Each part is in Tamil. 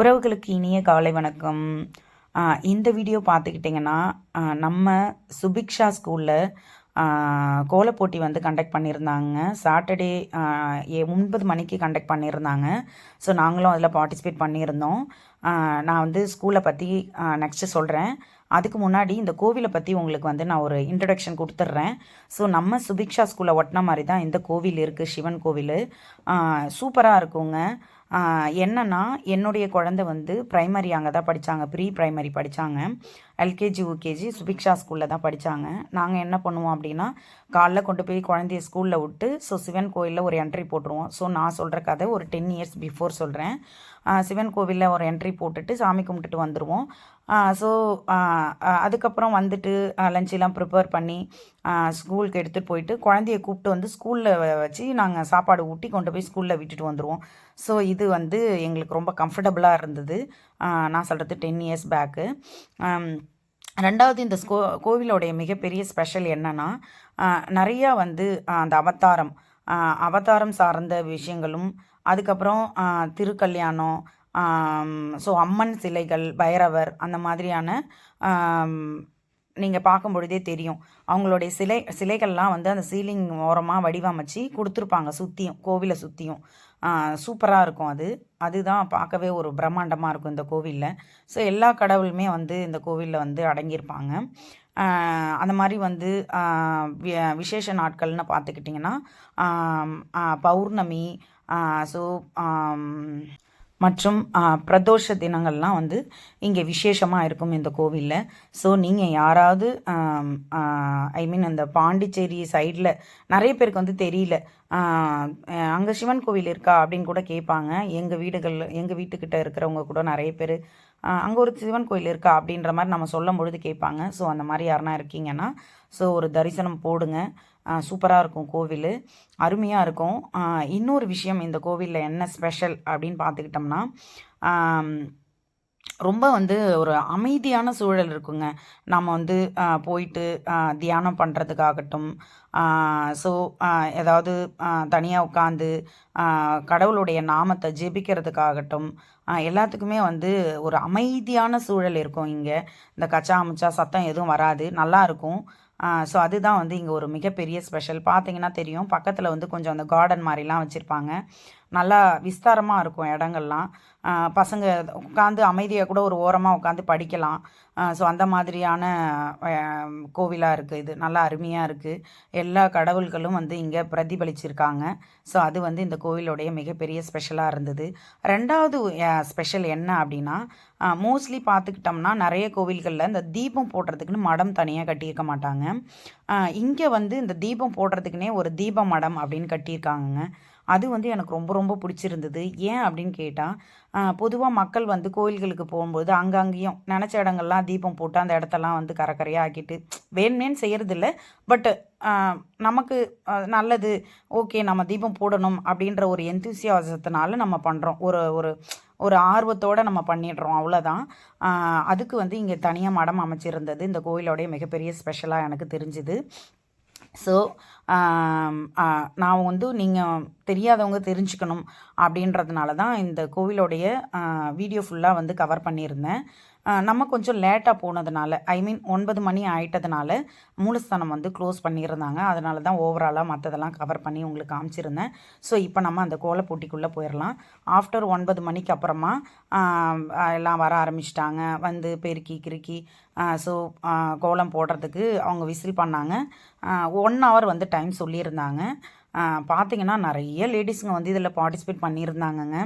உறவுகளுக்கு இனிய காலை வணக்கம். இந்த வீடியோ பார்த்துக்கிட்டிங்கன்னா நம்ம சுபிக்ஷா ஸ்கூலில் கோலப்போட்டி வந்து கண்டக்ட் பண்ணியிருந்தாங்க. சாட்டர்டே ஏ ஒன்பது மணிக்கு கண்டக்ட் பண்ணியிருந்தாங்க. ஸோ நாங்களும் அதில் பார்ட்டிசிபேட் பண்ணியிருந்தோம். நான் வந்து ஸ்கூலை பற்றி நெக்ஸ்ட்டு சொல்கிறேன் அதுக்கு முன்னாடி இந்த கோவிலை பற்றி உங்களுக்கு வந்து நான் ஒரு இன்ட்ரடக்ஷன் கொடுத்துட்றேன். ஸோ நம்ம சுபிக்ஷா ஸ்கூலை ஒட்டின மாதிரி தான் இந்த கோவில் இருக்குது சிவன் கோவில். சூப்பராக இருக்குங்க. என்னன்னா என்னுடைய குழந்தை வந்து ப்ரைமரி அங்கே தான் படித்தாங்க ப்ரீ ப்ரைமரி படித்தாங்க எல்கேஜி யூகேஜி சுபிக்ஷா ஸ்கூலில் தான் படித்தாங்க நாங்கள் என்ன பண்ணுவோம் அப்படின்னா காலைல கொண்டு போய் குழந்தைய ஸ்கூலில் விட்டு ஸோ சிவன் கோவிலில் ஒரு என்ட்ரி போட்டுருவோம். ஸோ நான் சொல்கிற கதை ஒரு டென் இயர்ஸ் பிஃபோர் சொல்கிறேன் சிவன் கோவிலில் ஒரு என்ட்ரி போட்டுட்டு சாமி கும்பிட்டுட்டு வந்துடுவோம் ஸோ அதுக்கப்புறம் வந்துட்டு லஞ்செல்லாம் ப்ரிப்பேர் பண்ணி ஸ்கூலுக்கு எடுத்துகிட்டு போயிட்டு குழந்தைய கூப்பிட்டு வந்து ஸ்கூலில் வச்சு நாங்கள் சாப்பாடு ஊட்டி கொண்டு போய் ஸ்கூலில் விட்டுட்டு வந்துடுவோம் ஸோ இது வந்து எங்களுக்கு ரொம்ப கம்ஃபர்டபுளாக இருந்தது. நான் சொல்கிறது டென் இயர்ஸ் பேக்கு ரெண்டாவது இந்த ஸ்கோ கோவிலோடைய மிகப்பெரிய ஸ்பெஷல் என்னென்னா நிறையா வந்து அந்த அவதாரம் அவதாரம் சார்ந்த விஷயங்களும் அதுக்கப்புறம் திருக்கல்யாணம் ஸோ அம்மன் சிலைகள் பைரவர் அந்த மாதிரியான நீங்கள் பார்க்கும் பொழுதே தெரியும். அவங்களுடைய சிலை சிலைகள்லாம் வந்து அந்த சீலிங் ஓரமாக வடிவமைச்சு கொடுத்துருப்பாங்க சுற்றியும் கோவிலை சுற்றியும் சூப்பராக இருக்கும் அது. அதுதான் பார்க்கவே ஒரு பிரம்மாண்டமாக இருக்கும் இந்த கோவிலில். ஸோ எல்லா கடவுளுமே வந்து இந்த கோவிலில் வந்து அடங்கியிருப்பாங்க. அந்த மாதிரி வந்து விசேஷ நாட்கள்னு பார்த்துக்கிட்டிங்கன்னா பௌர்ணமி ஸோ மற்றும் பிரதோஷ தினங்கள்லாம் வந்து இங்கே விசேஷமாக இருக்கும் இந்த கோவிலில். ஸோ நீங்கள் யாராவது ஐ மீன் அந்த பாண்டிச்சேரி சைடில் நிறைய பேருக்கு வந்து தெரியல. அங்கே சிவன் கோவில் இருக்கா அப்படின்னு கூட கேட்பாங்க. எங்கள் வீடுகள் எங்கள் வீட்டுக்கிட்ட இருக்கிறவங்க கூட நிறைய பேர் அங்கே ஒரு சிவன் கோயில் இருக்கா அப்படின்ற மாதிரி நம்ம சொல்லும் பொழுது கேட்பாங்க. ஸோ அந்த மாதிரி யாருனா இருக்கீங்கன்னா ஸோ ஒரு தரிசனம் போடுங்க. சூப்பராக இருக்கும் கோவில். அருமையாக இருக்கும். இன்னொரு விஷயம் இந்த கோவிலில் என்ன ஸ்பெஷல் அப்படின்னு பார்த்துக்கிட்டோம்னா ரொம்ப வந்து ஒரு அமைதியான சூழல் இருக்குங்க. நம்ம வந்து போயிட்டு தியானம் பண்ணுறதுக்காகட்டும் ஸோ ஏதாவது தனியாக உட்காந்து கடவுளுடைய நாமத்தை ஜெபிக்கிறதுக்காகட்டும் எல்லாத்துக்குமே வந்து ஒரு அமைதியான சூழல் இருக்கும் இங்கே. இந்த கச்சா முச்சா சத்தம் எதுவும் வராது. நல்லா இருக்கும். ஸோ அதுதான் வந்து இங்கே ஒரு மிகப்பெரிய ஸ்பெஷல் பார்த்தீங்கன்னா தெரியும். பக்கத்தில் வந்து கொஞ்சம் அந்த கார்டன் மாதிரிலாம் வச்சுருப்பாங்க. நல்லா விஸ்தாரமாக இருக்கும் இடங்கள்லாம். பசங்க உட்காந்து அமைதியாக கூட ஒரு ஓரமாக உட்காந்து படிக்கலாம். ஸோ அந்த மாதிரியான கோவிலாக இருக்குது இது நல்லா அருமையாக இருக்குது எல்லா கடவுள்களும் வந்து இங்கே பிரதிபலிச்சிருக்காங்க. ஸோ அது வந்து இந்த கோவிலுடைய மிகப்பெரிய ஸ்பெஷலாக இருந்தது. ரெண்டாவது ஸ்பெஷல் என்ன அப்படின்னா மோஸ்ட்லி பார்த்துக்கிட்டோம்னா நிறைய கோவில்களில் இந்த தீபம் போடுறதுக்குன்னு மடம் தனியாக கட்டியிருக்க மாட்டாங்க. இங்கே வந்து இந்த தீபம் போடுறதுக்குனே ஒரு தீப மடம் அப்படின்னு கட்டியிருக்காங்கங்க. அது வந்து எனக்கு ரொம்ப ரொம்ப பிடிச்சிருந்தது. ஏன் அப்படின்னு கேட்டால் பொதுவாக மக்கள் வந்து கோயில்களுக்கு போகும்போது அங்கங்கேயும் நினச்ச இடங்கள்லாம் தீபம் போட்டு அந்த இடத்தெல்லாம் வந்து கரகரையாக ஆக்கிட்டு வேணுமேன்னு செய்கிறதில்ல பட்டு நமக்கு நல்லது ஓகே நம்ம தீபம் போடணும் அப்படின்ற ஒரு எந்தூசியாசத்தினால நம்ம பண்ணுறோம் ஒரு ஒரு ஒரு ஆர்வத்தோடு நம்ம பண்ணிடுறோம். அவ்வளோதான் அதுக்கு வந்து இங்கே தனியாக மடம் அமைச்சிருந்தது இந்த கோயிலோடைய மிகப்பெரிய ஸ்பெஷலாக எனக்கு தெரிஞ்சுது. ஸோ நான் வந்து நீங்கள் தெரியாதவங்க தெரிஞ்சுக்கணும் அப்படின்றதுனால தான் இந்த கோவிலோடைய வீடியோ ஃபுல்லாக வந்து கவர் பண்ணியிருந்தேன். நம்ம கொஞ்சம் லேட்டாக போனதுனால ஐ மீன் ஒன்பது மணி ஆயிட்டதுனால மூலஸ்தானம் வந்து க்ளோஸ் பண்ணியிருந்தாங்க. அதனால தான் ஓவராலாக மற்றதெல்லாம் கவர் பண்ணி உங்களுக்கு காமிச்சிருந்தேன். ஸோ இப்போ நம்ம அந்த கோலப்போட்டிக்குள்ளே போயிடலாம் ஆஃப்டர் ஒன்பது மணிக்கு அப்புறமா எல்லாம் வர ஆரம்பிச்சிட்டாங்க. வந்து பெருக்கி கிறுக்கி ஸோ கோலம் போடுறதுக்கு அவங்க விசில் பண்ணாங்க. ஒன் ஹவர் வந்து டைம் சொல்லியிருந்தாங்க. பார்த்தீங்கன்னா நிறைய லேடிஸுங்க வந்து இதில் பார்ட்டிசிபேட் பண்ணியிருந்தாங்கங்க.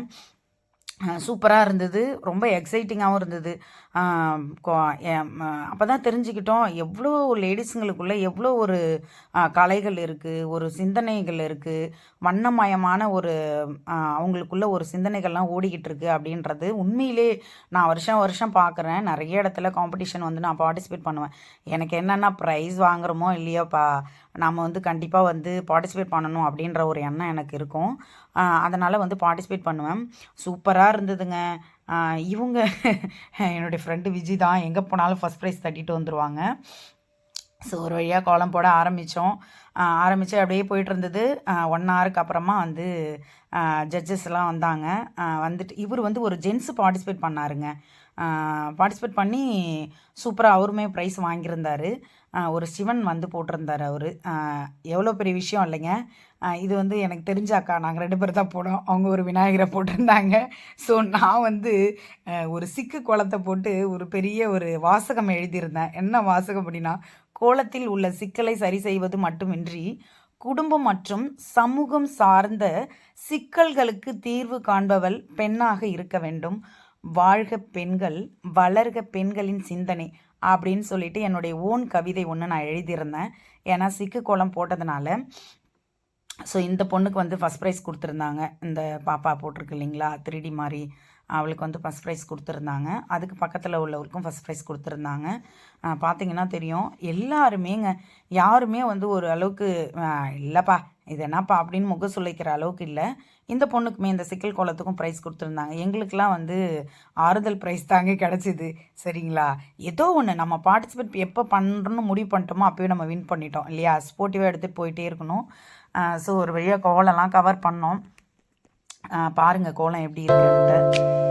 சூப்பராக இருந்தது. ரொம்ப எக்ஸைட்டிங்காகவும் இருந்தது. அப்போ தான் தெரிஞ்சுக்கிட்டோம் எவ்வளோ லேடிஸுங்களுக்குள்ள எவ்வளோ ஒரு கலைகள் இருக்குது ஒரு சிந்தனைகள் இருக்குது வண்ணமயமான ஒரு அவங்களுக்குள்ள ஒரு சிந்தனைகள்லாம் ஓடிக்கிட்டு இருக்கு அப்படின்றது உண்மையிலே நான் வருஷம் வருஷம் பார்க்குறேன் நிறைய இடத்துல காம்படிஷன் வந்து நான் பார்ட்டிசிபேட் பண்ணுவேன். எனக்கு என்னென்னா ப்ரைஸ் வாங்குறோமோ இல்லையோப்பா நம்ம வந்து கண்டிப்பாக வந்து பார்ட்டிசிபேட் பண்ணணும் அப்படின்ற ஒரு எண்ணம் எனக்கு இருக்கும். அதனால் வந்து பார்ட்டிசிபேட் பண்ணுவேன். சூப்பராக இருந்ததுங்க. இவங்க என்னுடைய ஃப்ரெண்டு விஜி தான். எங்கே போனாலும் ஃபஸ்ட் ப்ரைஸ் தட்டிட்டு வந்துடுவாங்க ஸோ ஒரு வழியாக கோலம் போட ஆரம்பித்தோம் ஆரம்பித்து அப்படியே போயிட்டு இருந்தது. ஒன் ஹவருக்கு அப்புறமா வந்து ஜட்ஜஸ்லாம் வந்தாங்க. வந்துட்டு இவர் வந்து ஒரு ஜென்ஸ் பார்ட்டிசிபேட் பண்ணாருங்க. பார்ட்டிசிபேட் பண்ணி சூப்பராக அவருமே ப்ரைஸ் வாங்கியிருந்தாரு. ஒரு சிவன் வந்து போட்டிருந்தார் அவர். எவ்வளோ பெரிய விஷயம் இல்லைங்க. இது வந்து எனக்கு தெரிஞ்ச அக்கா நாங்கள் ரெண்டு பேர் தான் போனோம். அவங்க ஒரு விநாயகரை போட்டிருந்தாங்க. ஸோ நான் வந்து ஒரு சிக்கு கோலத்தை போட்டு ஒரு பெரிய ஒரு வாசகம் எழுதியிருந்தேன். என்ன வாசகம் அப்படின்னா கோலத்தில் உள்ள சிக்கலை சரி செய்வது மட்டுமின்றி குடும்பம் மற்றும் சமூகம் சார்ந்த சிக்கல்களுக்கு தீர்வு காண்பவள் பெண்ணாக இருக்க வேண்டும். வாழ்க பெண்கள் வளர்க பெண்களின் சிந்தனை. அப்படின்னு சொல்லிட்டு என்னுடைய ஓன் கவிதை ஒன்று நான் எழுதியிருந்தேன். ஏன்னா சிக்கு கோலம் போட்டதுனால. ஸோ இந்த பொண்ணுக்கு வந்து ஃபஸ்ட் ப்ரைஸ் கொடுத்துருந்தாங்க. இந்த பாப்பா போட்டிருக்கு இல்லைங்களா? த்ரீடி மாதிரி அவளுக்கு வந்து ஃபஸ்ட் ப்ரைஸ் கொடுத்துருந்தாங்க. அதுக்கு பக்கத்தில் உள்ளவருக்கும் ஃபஸ்ட் ப்ரைஸ் கொடுத்துருந்தாங்க. பார்த்தீங்கன்னா தெரியும். எல்லாருமேங்க யாருமே வந்து ஒரு அளவுக்கு இல்லைப்பா. இது என்னப்பா அப்படின்னு முக சுளைக்கிற அளவுக்கு இல்லை. இந்த பொண்ணுக்குமே இந்த சிக்கல் கோலத்துக்கும் ப்ரைஸ் கொடுத்துருந்தாங்க. எங்களுக்கெல்லாம் வந்து ஆறுதல் ப்ரைஸ் தாங்க கிடச்சிது. சரிங்களா? ஏதோ ஒன்று நம்ம பார்ட்டிசிபேட் எப்போ பண்ணுறோன்னு முடிவு பண்ணிட்டோமோ அப்போயே நம்ம வின் பண்ணிட்டோம். இல்லையா? ஸ்போர்ட்டிவாக எடுத்துகிட்டு போயிட்டே இருக்கணும். ஸோ ஒரு வழியாக கோலம்லாம் கவர் பண்ணோம். பாருங்கள் கோலம் எப்படி இருக்குன்ட்டு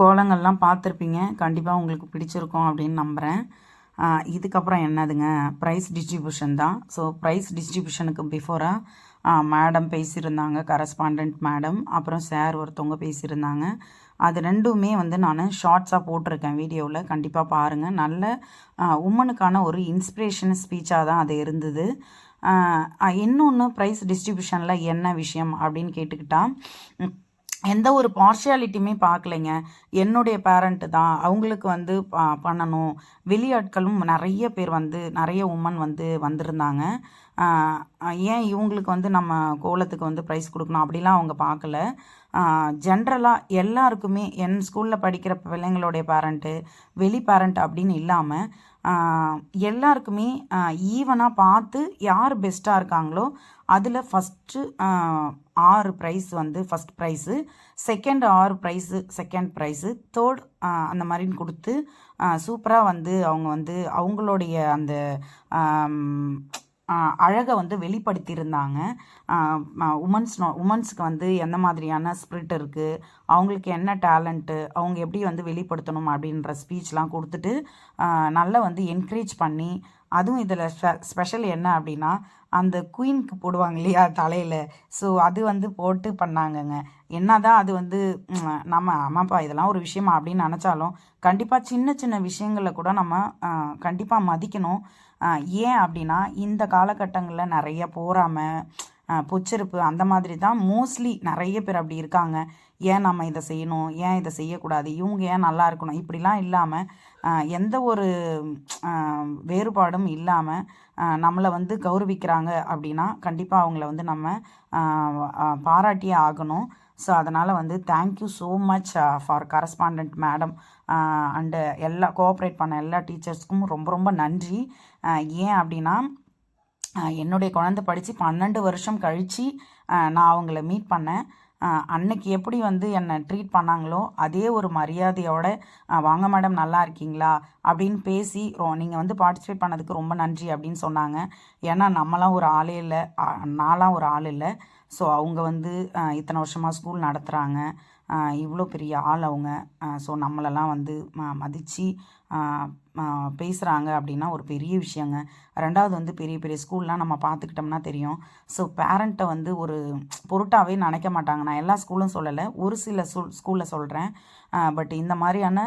கோலங்கள்லாம் பார்த்துருப்பீங்க. கண்டிப்பாக உங்களுக்கு பிடிச்சிருக்கும் அப்படின்னு நம்புகிறேன் இதுக்கப்புறம் என்னதுங்க? ப்ரைஸ் டிஸ்ட்ரிபியூஷன் தான். ஸோ ப்ரைஸ் டிஸ்ட்ரிபியூஷனுக்கு பிஃபோராக மேடம் பேசியிருந்தாங்க கரஸ்பாண்டன்ட் மேடம் அப்புறம் சார் ஒருத்தவங்க பேசியிருந்தாங்க. அது ரெண்டுமே வந்து நான் ஷார்ட்ஸாக போட்டிருக்கேன் வீடியோவில். கண்டிப்பாக பாருங்கள் நல்ல உமனுக்கான ஒரு இன்ஸ்பிரேஷன் ஸ்பீச்சாக தான் அது இருந்தது. இன்னொன்று ப்ரைஸ் டிஸ்ட்ரிபியூஷனில் என்ன விஷயம் அப்படின்னு கேட்டுக்கிட்டால் எந்த ஒரு பார்ஷியாலிட்டியுமே பார்க்கலைங்க. என்னுடைய பேரண்ட்டு தான். அவங்களுக்கு வந்து பண்ணணும். வெளியாட்களும் நிறைய பேர் வந்து நிறைய உமன் வந்து வந்திருந்தாங்க. ஏன் இவங்களுக்கு வந்து நம்ம கோலத்துக்கு வந்து ப்ரைஸ் கொடுக்கணும்? அப்படிலாம் அவங்க பார்க்கல. ஜென்ரலாக எல்லாருக்குமே என் ஸ்கூலில் படிக்கிற பிள்ளைங்களுடைய பேரண்ட்டு வெளி பேரண்ட் அப்படின்னு இல்லாமல் எல்லாருக்குமே ஈவனாக பார்த்து யார் பெஸ்ட்டாக இருக்காங்களோ அதில் ஃபஸ்ட்டு ஆறு ப்ரைஸ் வந்து ஃபஸ்ட் ப்ரைஸு செகண்ட் ஆறு ப்ரைஸு செகண்ட் ப்ரைஸு தேர்ட் அந்த மாதிரின்னு கொடுத்து சூப்பராக வந்து அவங்க வந்து அவங்களுடைய அந்த அழகை வந்து வெளிப்படுத்தியிருந்தாங்க. உமன்ஸ் உமன்ஸுக்கு வந்து எந்த மாதிரியான ஸ்பிரிட் இருக்குது அவங்களுக்கு என்ன டேலண்ட்டு அவங்க எப்படி வந்து வெளிப்படுத்தணும் அப்படின்ற ஸ்பீச்லாம் கொடுத்துட்டு நல்லா வந்து என்கரேஜ் பண்ணி அதுவும் இதில் ஸ்பெ ஸ்பெஷல் என்ன அப்படின்னா அந்த குயின்க்கு போடுவாங்க இல்லையா தலையில்? ஸோ அது வந்து போட்டு பண்ணாங்கங்க. என்ன தான் அது வந்து நம்ம ஆமாப்பா இதெல்லாம் ஒரு விஷயமா அப்படின்னு நினச்சாலும் கண்டிப்பாக சின்ன சின்ன விஷயங்களை கூட நம்ம கண்டிப்பாக மதிக்கணும். ஏன் அப்படின்னா இந்த காலகட்டங்களில் நிறைய போகாமல் பொச்சிருப்பு அந்த மாதிரி தான் மோஸ்ட்லி நிறைய பேர் அப்படி இருக்காங்க. ஏன் நம்ம இதை செய்யணும்? ஏன் இதை செய்யக்கூடாது? இவங்க ஏன் நல்லா இருக்கணும்? இப்படிலாம் இல்லாமல் எந்த ஒரு வேறுபாடும் இல்லாமல் நம்மளை வந்து கௌரவிக்கிறாங்க அப்படின்னா கண்டிப்பாக அவங்கள வந்து நம்ம பாராட்டியே ஆகணும். ஸோ அதனால் வந்து thank you so much for correspondent madam and எல்லா கோஆப்ரேட் பண்ண எல்லா டீச்சர்ஸ்க்கும் ரொம்ப ரொம்ப நன்றி. Uh, ஏன் அப்படின்னா uh, என்னுடைய குழந்தை படித்து பன்னெண்டு வருஷம் கழித்து uh, நான் அவங்கள மீட் பண்ணேன். அன்னைக்கு எப்படி வந்து என்னை ட்ரீட் பண்ணாங்களோ அதே ஒரு மரியாதையோட வாங்க மேடம் நல்லா இருக்கீங்களா? அப்படின்னு பேசி ரோ நீங்கள் வந்து பார்ட்டிசிபேட் பண்ணதுக்கு ரொம்ப நன்றி அப்படின்னு சொன்னாங்க. ஏன்னா நம்மளாம் ஒரு ஆளே இல்லை. நான்லாம் ஒரு ஆள் இல்லை. ஸோ அவங்க வந்து இத்தனை வருஷமாக ஸ்கூல் நடத்துகிறாங்க இவ்வளோ பெரிய ஆள் அவங்க. ஸோ நம்மளெல்லாம் வந்து ம மதித்து பேசுகிறாங்க அப்படின்னா ஒரு பெரிய விஷயங்க. ரெண்டாவது வந்து பெரிய பெரிய ஸ்கூல்லாம் நம்ம பார்த்துக்கிட்டோம்னா தெரியும். ஸோ பேரண்ட்டை வந்து ஒரு பொருட்டாகவே நினைக்க மாட்டாங்க. நான் எல்லா ஸ்கூலும் சொல்லலை. ஒரு சில ஸ்கூல் ஸ்கூலில் சொல்கிறேன் பட் இந்த மாதிரியான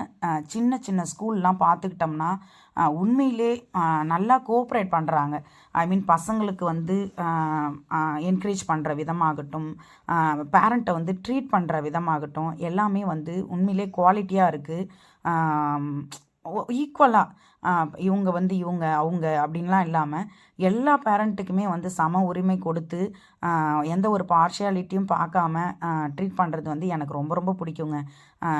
சின்ன சின்ன ஸ்கூல்லாம் பார்த்துக்கிட்டோம்னா உண்மையிலே நல்லா கோஆப்ரேட் பண்ணுறாங்க ஐ மீன் பசங்களுக்கு வந்து என்கரேஜ் பண்ணுற விதமாகட்டும் பேரண்ட்டை வந்து ட்ரீட் பண்ணுற விதமாகட்டும் எல்லாமே வந்து உண்மையிலே குவாலிட்டியாக இருக்குது ஈக்குவலாக இவங்க வந்து இவங்க அவங்க அப்படின்லாம் இல்லாமல் எல்லா பேரண்ட்டுக்குமே வந்து சம உரிமை கொடுத்து எந்த ஒரு பார்ஷியாலிட்டியும் பார்க்காம ட்ரீட் பண்ணுறது வந்து எனக்கு ரொம்ப ரொம்ப பிடிக்குங்க.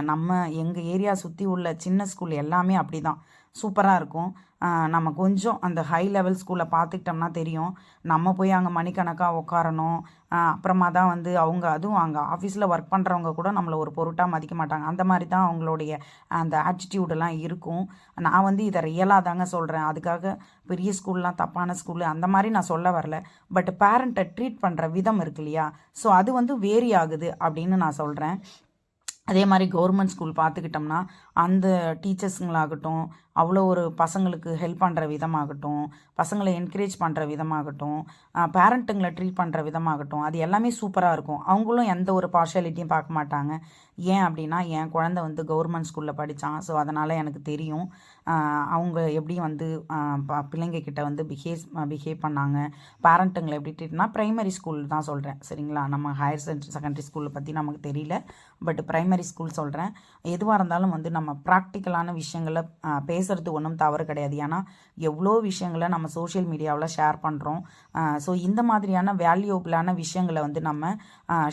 நம்ம எங்கள் ஏரியா சுற்றி உள்ள சின்ன ஸ்கூல் எல்லாமே அப்படி தான் சூப்பராக இருக்கும். நம்ம கொஞ்சம் அந்த ஹை லெவல் ஸ்கூலில் பார்த்துக்கிட்டோம்னா தெரியும். நம்ம போய் அங்கே மணிக்கணக்காக உட்காரணும் அப்புறமா தான் வந்து அவங்க அதுவும் அங்கே ஆஃபீஸில் ஒர்க் பண்ணுறவங்க கூட நம்மளை ஒரு பொருட்டாக மதிக்க மாட்டாங்க. அந்த மாதிரி தான் அவங்களுடைய அந்த ஆட்டிடியூடெல்லாம் இருக்கும். நான் வந்து இதை ரியலாக தாங்க சொல்கிறேன் அதுக்காக பெரிய ஸ்கூல்லாம் தப்பான ஸ்கூலு அந்த மாதிரி நான் சொல்ல வரல. பட் பேரண்ட்டை ட்ரீட் பண்ணுற விதம் இருக்கு இல்லையா? ஸோ அது வந்து வேரி ஆகுது அப்படின்னு நான் சொல்கிறேன் அதே மாதிரி கவர்மெண்ட் ஸ்கூல் பார்த்துக்கிட்டோம்னா அந்த டீச்சர்ஸுங்களாகட்டும் அவ்வளோ ஒரு பசங்களுக்கு ஹெல்ப் பண்ணுற விதமாகட்டும் பசங்களை என்கரேஜ் பண்ணுற விதமாகட்டும் பேரண்ட்டுங்களை ட்ரீட் பண்ணுற விதமாகட்டும் அது எல்லாமே சூப்பராக இருக்கும். அவங்களும் எந்த ஒரு பார்ஷியாலிட்டியும் பார்க்க மாட்டாங்க. ஏன் அப்படின்னா என் குழந்த வந்து கவர்மெண்ட் ஸ்கூலில் படித்தான் ஸோ அதனால் எனக்கு தெரியும். அவங்க எப்படி வந்து பிள்ளைங்கக்கிட்ட வந்து பிஹேவ் பிஹேவ் பண்ணாங்க. பேரண்ட்டுங்களை எப்படி ட்ரீட்னா ப்ரைமரி ஸ்கூல் தான் சொல்கிறேன் சரிங்களா? நம்ம ஹையர் செகண்டரி ஸ்கூலில் பற்றி நமக்கு தெரியல. பட் ப்ரைமரி ஸ்கூல் சொல்கிறேன் எதுவாக இருந்தாலும் வந்து நம்ம ப்ராக்டிக்கலான விஷயங்களை பேசுகிறது ஒன்றும் தவறு கிடையாது. ஏன்னா எவ்வளோ விஷயங்களை நம்ம சோஷியல் மீடியாவில் ஷேர் பண்ணுறோம் ஸோ இந்த மாதிரியான வேல்யூபிளான விஷயங்களை வந்து நம்ம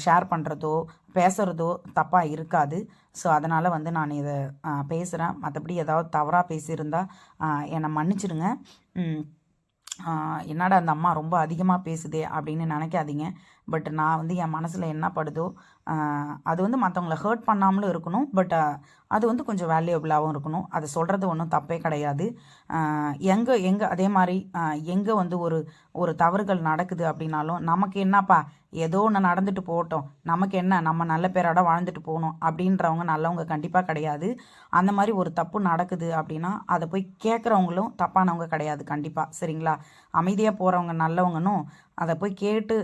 ஷேர் பண்ணுறதோ பேசுகிறதோ தப்பாக இருக்காது. ஸோ அதனால் வந்து நான் இதை பேசுகிறேன் மற்றபடி ஏதாவது தவறாக பேசியிருந்தால் என்னை மன்னிச்சிடுங்க என்னடா அந்த அம்மா ரொம்ப அதிகமாக பேசுதே அப்படின்னு நினைக்காதீங்க. பட் நான் வந்து என் மனசில் என்ன படுதோ அது வந்து மற்றவங்கள ஹர்ட் பண்ணாமலும் இருக்கணும். பட் அது வந்து கொஞ்சம் வேல்யூபிளாகவும் இருக்கணும். அதை சொல்கிறது ஒன்றும் தப்பே கிடையாது. எங்கே எங்கே அதே மாதிரி எங்கே வந்து ஒரு ஒரு தவறுகள் நடக்குது அப்படின்னாலும் நமக்கு என்னப்பா ஏதோ ஒன்று நடந்துட்டு போகட்டும். நமக்கு என்ன நம்ம நல்ல பேரோட வாழ்ந்துட்டு போகணும் அப்படின்றவங்க நல்லவங்க கண்டிப்பாக கிடையாது. அந்த மாதிரி ஒரு தப்பு நடக்குது அப்படின்னா அதை போய் கேட்குறவங்களும் தப்பானவங்க கிடையாது கண்டிப்பாக சரிங்களா? அமைதியாக போகிறவங்க நல்லவங்கன்னும் அதை போய் கேட்டு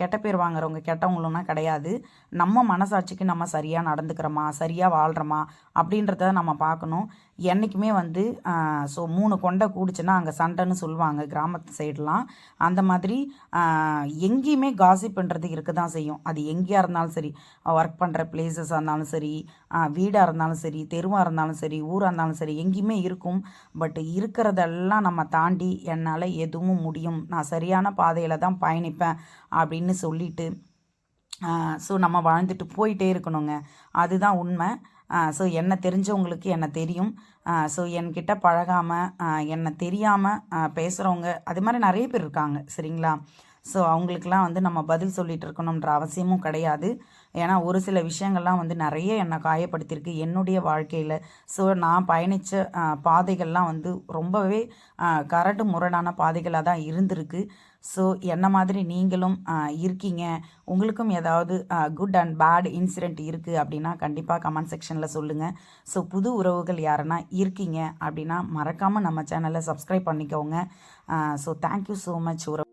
கெட்ட பேர் வாங்குறவங்க கெட்டவங்களும்னா கிடையாது. நம்ம மனசாட்சிக்கு நம்ம சரியாக நடந்துக்கிறோமா சரியாக வாழ்கிறோமா அப்படின்றத நம்ம பார்க்கணும். என்றைக்குமே வந்து ஸோ மூணு கொண்டை கூடிச்சுன்னா அங்கே சண்டைன்னு சொல்லுவாங்க கிராமத்து சைடெலாம். அந்த மாதிரி எங்கேயுமே காசிப்புன்றது இருக்க தான் செய்யும். அது எங்கேயா இருந்தாலும் சரி ஒர்க் பண்ணுற பிளேசஸாக இருந்தாலும் சரி வீடாக இருந்தாலும் சரி தெருவாக இருந்தாலும் சரி ஊராக இருந்தாலும் சரி எங்கேயுமே இருக்கும். பட் இருக்கிறதெல்லாம் நம்ம தாண்டி என்னால் எதுவும் முடியும். நான் சரியான பாதையில் தான் பயணிப்பேன் அப்படின்னு சொல்லிட்டு ஸோ நம்ம வாழ்ந்துட்டு போயிட்டே இருக்கணுங்க. அதுதான் உண்மை. ஸோ என்ன தெரிஞ்சவங்களுக்கு என்ன தெரியும். ஸோ என்கிட்ட பழகாமல் என்னை தெரியாமல் பேசுகிறவங்க அது மாதிரி நிறைய பேர் இருக்காங்க சரிங்களா? ஸோ அவங்களுக்கெல்லாம் வந்து நம்ம பதில் சொல்லிகிட்டு இருக்கணுன்ற அவசியமும் கிடையாது. ஏன்னா ஒரு சில விஷயங்கள்லாம் வந்து நிறைய என்னை காயப்படுத்தியிருக்கு. என்னுடைய வாழ்க்கையில். ஸோ நான் பயணித்த பாதைகள்லாம் வந்து ரொம்பவே கரடு முரடான பாதைகளாக தான் இருந்திருக்கு. ஸோ என்ன மாதிரி நீங்களும் இருக்கீங்க? உங்களுக்கும் ஏதாவது குட் அண்ட் பேட் இன்சிடெண்ட் இருக்குது அப்படின்னா கண்டிப்பாக கமெண்ட் செக்ஷனில் சொல்லுங்கள் ஸோ புது உறவுகள் யாருன்னா இருக்கீங்க அப்படின்னா மறக்காமல் நம்ம சேனலை சப்ஸ்கிரைப் பண்ணிக்கோங்க. ஸோ தேங்க்யூ ஸோ மச் உறவு